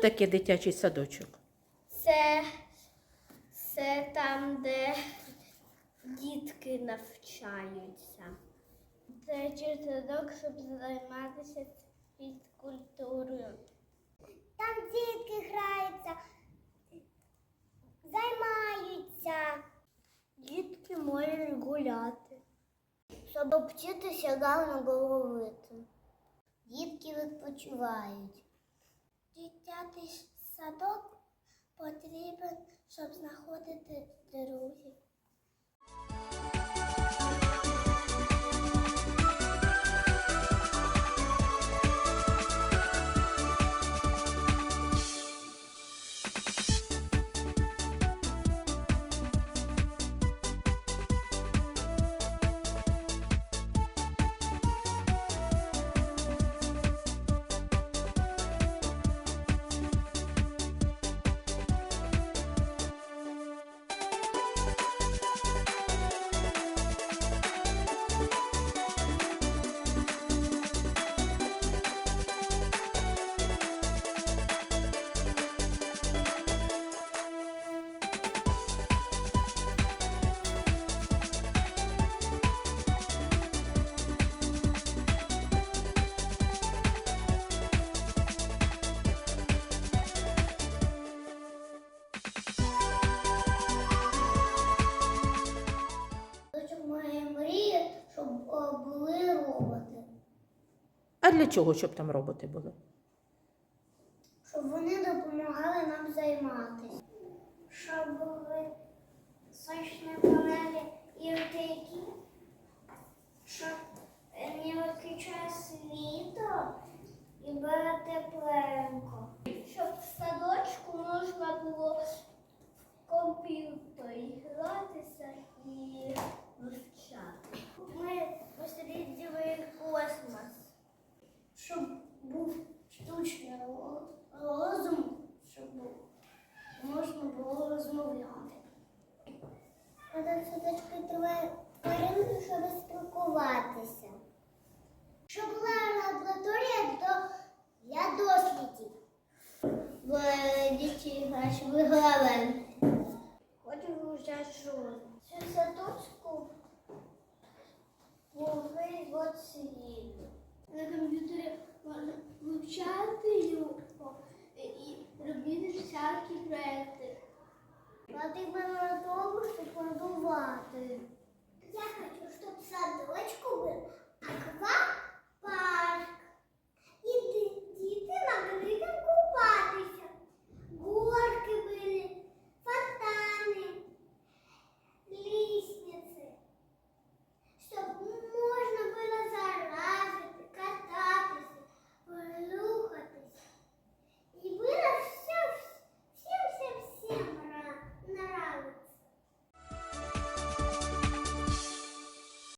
таке дитячий садочок? Це, це там, де дітки навчаються. Це садок, щоб займатися фізкультурою. Там дітки граються, займаються. Дітки можуть гуляти, щоб вчитися гарно головити. Дітки відпочивають. Садок потрібен, щоб знаходити друзів. А для чого, щоб там роботи були? щоб вони допомагали нам займатися. Щоб сонячні панелі і отакі, щоб не виключає світло і було тепленько. Щоб в садочку можна було в комп'ютері гратися і вивчати. Ми досліджували космос, щоб був штучний розум, щоб можна було розмовляти. Треба садочки триває тваринки, щоб спілкуватися. Щоб була лабораторія до, для дослідів. В дітей грають в. Хочу вивчати школу. Цю садочку були от світу. На комп'ютері вивчати його і робити всякі проекти. Потрібно того, щоб